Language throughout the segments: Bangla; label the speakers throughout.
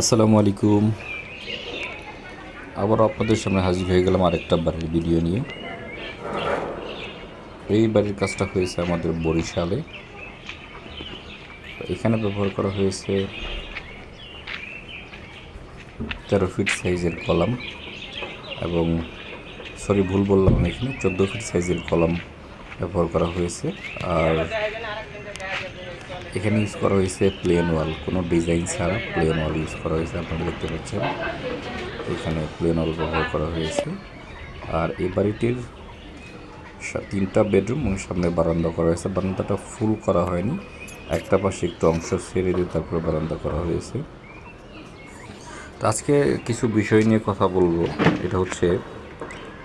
Speaker 1: আসসালামু আলাইকুম। আবার আপনাদের সামনে হাজির হয়ে গেলাম আরেকটা বাড়ির ভিডিও নিয়ে। এই বাড়ির কাজটা হয়েছে আমাদের বরিশালে। এখানে ব্যবহার করা হয়েছে তেরো ফিট সাইজের কলাম এবং সরি, ভুল বললাম এখানে, চোদ্দ ফিট সাইজের কলাম। ব্যবহার করা হয়েছে। আর এখানে ইউজ করা হয়েছে প্লেন ওয়াল কোনো ডিজাইন ছাড়া প্লেন ওয়াল ইউজ করা হয়েছে, আপনারা দেখতে পাচ্ছেন। এখানে প্লেন ওয়াল ব্যবহার করা হয়েছে। আর এই বাড়িটির তিনটা বেডরুম এবং সামনে বারান্দা করা হয়েছে। বারান্দাটা ফুল করা হয়নি। একটা পাশে একটু অংশ ছেড়ে দিয়ে তারপরে বারান্দা করা হয়েছে। তো আজকে কিছু বিষয় নিয়ে কথা বলব। এটা হচ্ছে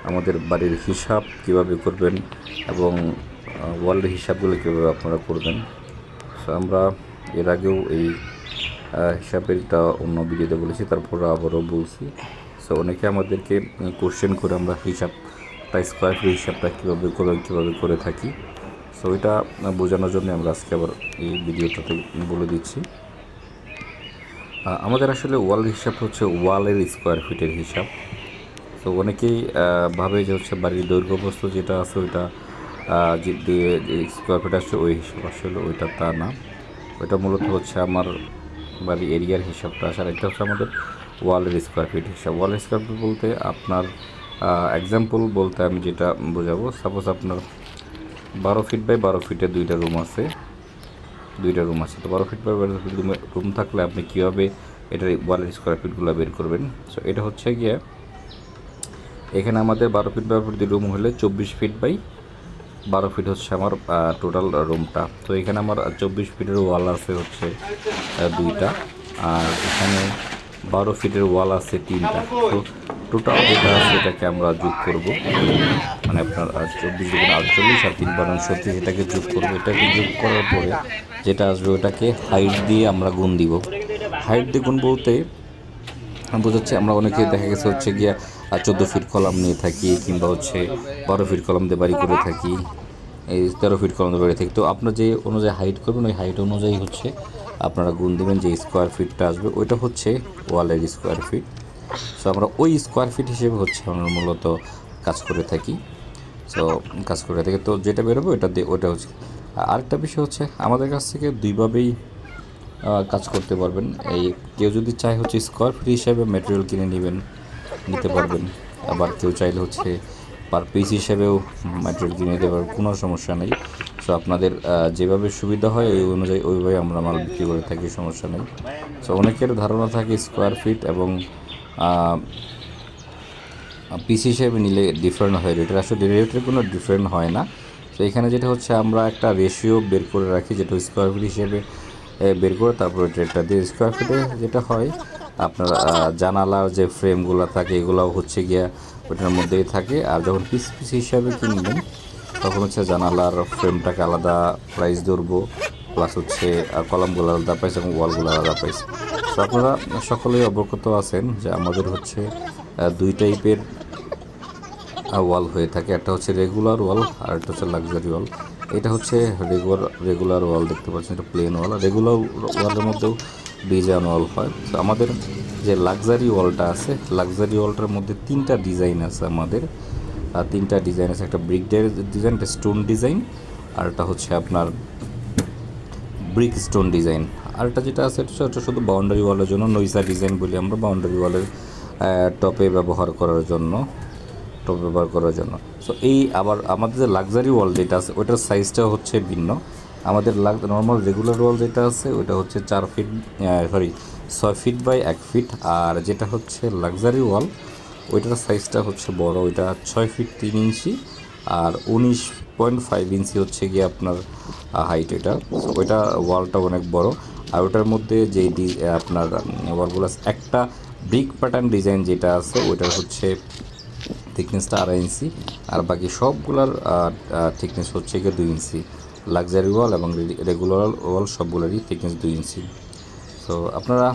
Speaker 1: আমাদের বাড়ির হিসাব কীভাবে করবেন এবং ওয়ার্ল্ডের হিসাবগুলো কীভাবে আপনারা করবেন। সো আমরা এর আগেও এই হিসাবেরটা অন্য ভিডিওতে বলেছি, তারপর আবারও বলছি। সো অনেকে আমাদেরকে কোশ্চেন করে আমরা হিসাবটা স্কোয়ার ফিট হিসাবটা কীভাবে করে কীভাবে করে থাকি। সো এটা বোঝানোর জন্য আমরা আজকে আবার এই ভিডিওটাতে বলে দিচ্ছি। আমাদের আসলে ওয়াল হিসাব হচ্ছে ওয়ালের স্কোয়ার ফিটের হিসাব। তো অনেকেই ভাবে যে হচ্ছে বাড়ির দৈর্ঘ্য বস্তু যেটা আছে ওইটা যে দিয়ে স্কোয়ার ফিট আসছে ওই হিসাব আসলে ওইটা তা না। ওইটা মূলত হচ্ছে আমার বাড়ি এরিয়ার হিসাবটা। আসার একটা হচ্ছে আমাদের ওয়ালের স্কোয়ার ফিট হিসাব। ওয়ালের স্কোয়ার ফিট বলতে আপনার এক্সাম্পল বলতে আমি যেটা বোঝাবো সাপোজ আপনার বারো ফিট বাই বারো ফিটে দুইটা রুম আছে। দুইটা রুম আছে। তো বারো ফিট বাই বারো ফিট রুম থাকলে আপনি কীভাবে এটার ওয়ালের স্কোয়ার ফিটগুলো বের করবেন? সো এটা হচ্ছে গিয়ে এখানে আমাদের বারো ফিট বারো ফিট রুম হলে চব্বিশ ফিট বাই বারো ফিট হচ্ছে আমার টোটাল রুমটা তো এখানে আমার চব্বিশ ফিটের ওয়াল আছে হচ্ছে দুইটা। আর এখানে বারো ফিটের ওয়াল আছে তিনটা। তো টোটাল যেটা আছে এটাকে আমরা যোগ করব। মানে আপনার চব্বিশ দুগুণ আটচল্লিশ আর তিন বারো সত্যি এটাকে যোগ করব। এটাকে যোগ করার পরে যেটা আসবে ওটাকে হাইট দিয়ে আমরা গুণ দিব। হাইট দিয়ে গুণ বলতে বোঝাচ্ছে, আমরা অনেকে দেখা গেছে হচ্ছে গিয়া চোদ্দ ফিট কলাম নিয়ে থাকি, কিংবা হচ্ছে বারো ফিট কলাম দিয়ে বাড়ি করে থাকি। এই তেরো ফিট কলাম দিয়ে বাড়ি থাকি। তো আপনার যে অনুযায়ী হাইট করবেন, ওই হাইট অনুযায়ী হচ্ছে আপনারা গুণ দেবেন যে স্কোয়ার ফিটটা আসবে। ওইটা হচ্ছে ওয়ালের স্কোয়ার ফিট সো আমরা ওই স্কোয়ার ফিট হিসেবে হচ্ছে আমরা মূলত কাজ করে থাকি। সো কাজ করে থাকি। তো যেটা বেরোবে ওটা দিয়ে ওটা হচ্ছে। আর আরেকটা বিষয় হচ্ছে আমাদের কাছ থেকে দুইভাবেই কাজ করতে পারবেন। এই কেউ যদি চায় হচ্ছে স্কোয়ার ফিট হিসাবে ম্যাটেরিয়াল কিনে নেবেন নিতে পারবেন। আবার কেউ চাইলে হচ্ছে পার পিস হিসেবেও ম্যাটেরিয়াল কিনে নিতে পারবেন, কোনো সমস্যা নেই। সো আপনাদের যেভাবে সুবিধা হয় ওই অনুযায়ী ওইভাবে আমরা মাল বিক্রি করে থাকি, সমস্যা নেই। সো অনেকের ধারণা থাকে স্কোয়ার ফিট এবং পিস হিসেবে নিলে ডিফারেন্ট হয় রেটের আসলে রেটের কোনো ডিফারেন্ট হয় না। তো এখানে যেটা হচ্ছে আমরা একটা রেশিও বের করে রাখি, যেটা স্কোয়ার ফিট হিসেবে বের করে তারপরে রেটটা দিয়ে স্কোয়ার ফিটে যেটা হয় আপনার জানালার যে ফ্রেমগুলো থাকে, এগুলোও হচ্ছে গিয়া ওটার মধ্যেই থাকে। আর যখন পিস পিস হিসাবে কিনবেন, তখন হচ্ছে জানালার ফ্রেমটাকে আলাদা প্রাইস ধরবো প্লাস হচ্ছে কলামগুলো আলাদা প্রাইস এবং ওয়ালগুলো আলাদা প্রাইস তো আপনারা সকলেই অবগত আছেন যে আমাদের হচ্ছে দুই টাইপের ওয়াল হয়ে থাকে। একটা হচ্ছে রেগুলার ওয়াল আর একটা হচ্ছে লাক্সারি ওয়াল এটা হচ্ছে রেগুলার রেগুলার ওয়াল দেখতে পাচ্ছেন, এটা প্লেন ওয়াল আর রেগুলার ওয়ালের মধ্যেও ডিজাইন ওয়াল হয়। তো আমাদের যে লাক্সারি ওয়ালটা আছে লাক্সারি ওয়ালটার মধ্যে তিনটা ডিজাইন আছে আমাদের। তিনটা ডিজাইন আছে, একটা ব্রিক ডিজাইন একটা স্টোন ডিজাইন আর একটা হচ্ছে আপনার ব্রিক স্টোন ডিজাইন আর একটা যেটা আছে হচ্ছে শুধু বাউন্ডারি ওয়ালের জন্য, নইসা ডিজাইন বলি আমরা বাউন্ডারি ওয়ালের টপে ব্যবহার করার জন্য টপ ব্যবহার করার জন্য। সো এই আবার আমাদের যে লাক্সারি ওয়াল যেটা আছে, ওটার সাইজটা হচ্ছে ভিন্ন। আমাদের লাগ নর্মাল রেগুলার ওয়াল যেটা আছে ওটা হচ্ছে চার ফিট সরি ছয় ফিট বাই এক ফিট আর যেটা হচ্ছে লাক্সারি ওয়াল ওইটার সাইজটা হচ্ছে বড়, ওইটা ছয় ফিট তিন ইঞ্চি, আর উনিশ পয়েন্ট ফাইভ ইঞ্চি হচ্ছে গিয়ে আপনার হাইট এটা। ওইটা ওয়ালটা অনেক বড়। আর ওটার মধ্যে যে ডি- আপনার ওয়ালগুলো একটা ব্রিক প্যাটার্ন ডিজাইন যেটা আছে, ওইটার হচ্ছে থিকনেসটা আড়াই ইঞ্চি, আর বাকি সবগুলার থিকনেস হচ্ছে গিয়ে দুই ইঞ্চি। লাক্সারি ওয়াল এবং রেগুলার ওয়াল সবগুলোরই থিকনেস দুই ইঞ্চি তো আপনারা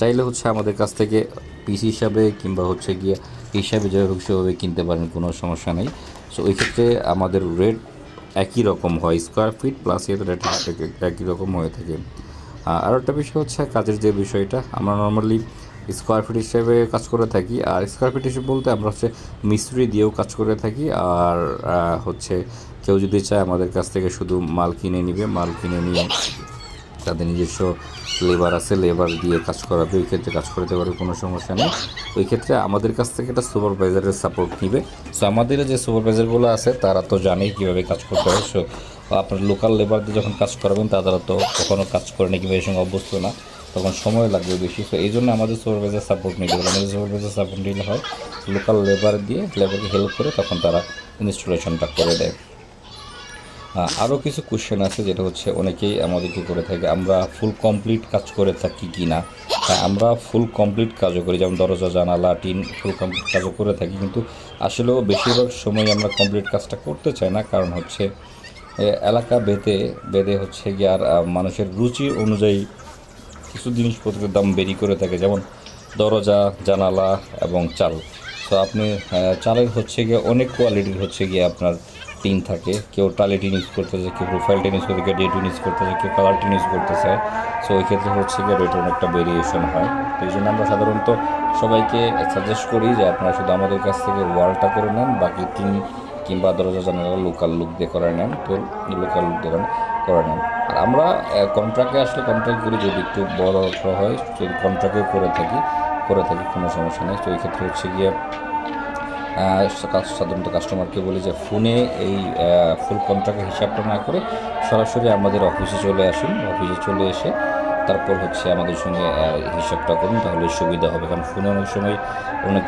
Speaker 1: চাইলে হচ্ছে আমাদের কাছ থেকে পিস হিসাবে কিংবা হচ্ছে গিয়ে হিসাবে যেভাবে সেভাবে কিনতে পারেন, কোনো সমস্যা নেই। সো ওই ক্ষেত্রে আমাদের রেট একই রকম হয় স্কোয়ার ফিট প্লাস এর রেট একই রকম হয়ে থাকে। আর একটা বিষয় হচ্ছে কাজের যে বিষয়টা, আমরা নর্মালি স্কোয়ার ফিট হিসেবে কাজ করে থাকি। আর স্কোয়ার ফিট হিসেবে বলতে আমরা হচ্ছে মিস্ত্রি দিয়েও কাজ করে থাকি। আর হচ্ছে কেউ যদি চায় আমাদের কাছ থেকে শুধু মাল কিনে নিবে, মাল কিনে নিয়ে তাদের নিজস্ব লেবার আছে লেবার দিয়ে কাজ করাবে ওই ক্ষেত্রে কাজ করতে পারবে কোনো সমস্যা নেই। ওই ক্ষেত্রে আমাদের কাছ থেকে একটা সুপারভাইজারের সাপোর্ট নিবে। সো আমাদের যে সুপারভাইজারগুলো আছে, তারা তো জানেই কীভাবে কাজ করতে হবে সো আপনার লোকাল লেবার দিয়ে যখন কাজ করাবেন, তারা তো কখনও কাজ করে না কিংবা এর সঙ্গে অভ্যস্ত না। তখন সময় লাগবে বেশি। তো এই জন্য আমাদের সুপারভাইজার সাপোর্ট নিতে হবে। আমাদের সুপারভাইজার সাপোর্ট নিলে হয় লোকাল লেবার দিয়ে লেবারকে হেল্প করে তখন তারা ইনস্টলেশনটা করে দেয়। আরও কিছু কোশ্চেন আছে যেটা হচ্ছে অনেকেই আমাদেরকে করে থাকে, আমরা ফুল কমপ্লিট কাজ করে থাকি কি না হ্যাঁ আমরা ফুল কমপ্লিট কাজও করি, যেমন দরজা, জানালা, টিন ফুল কমপ্লিট কাজও করে থাকি, কিন্তু আসলেও বেশিরভাগ সময় আমরা কমপ্লিট কাজটা করতে চাই না, কারণ হচ্ছে এলাকা বেঁধে বেঁধে হচ্ছে গিয়ে আর মানুষের রুচি অনুযায়ী কিছু জিনিসপত্রের দাম বেরি করে থাকে, যেমন দরজা, জানালা এবং চাল। তো আপনি চালের হচ্ছে গিয়ে অনেক কোয়ালিটির হচ্ছে গিয়ে আপনার টিন থাকে। কেউ টালি টিন ইউজ করতেছে, কেউ প্রোফাইল টিন ইউজ করতে কেউ ডে টিন ইউজ করতেছে, কেউ কালার টিন ইউজ করতেছে। সো ওই ক্ষেত্রে হচ্ছে গিয়ে রেটের অনেকটা ভেরিয়েশন হয়। তো এই জন্য আমরা সাধারণত সবাইকে সাজেস্ট করি যে আপনারা শুধু আমাদের কাছ থেকে ওয়ালটা করে নেন, বাকি টিন কিংবা দরজা জানালা লোকাল লুক দিয়ে করে নেন তো লোকাল লুক দিয়ে করে নেন। আর আমরা কন্ট্রাক্টে আসলে কন্ট্রাক্ট করি যদি একটু বড় হয় যদি কন্ট্রাক্টে করে থাকি করে থাকি, কোনো সমস্যা নেই। তো এই ক্ষেত্রে হচ্ছে গিয়ে সাধারণত কাস্টমারকে বলি যে ফোনে এই ফুল কন্ট্রাক্টের হিসাবটা না করে সরাসরি আমাদের অফিসে চলে আসুন। অফিসে চলে এসে তারপর হচ্ছে আমাদের সঙ্গে হিসাবটা করুন, তাহলে সুবিধা হবে। কারণ ফোনে অনেক সময় অনেক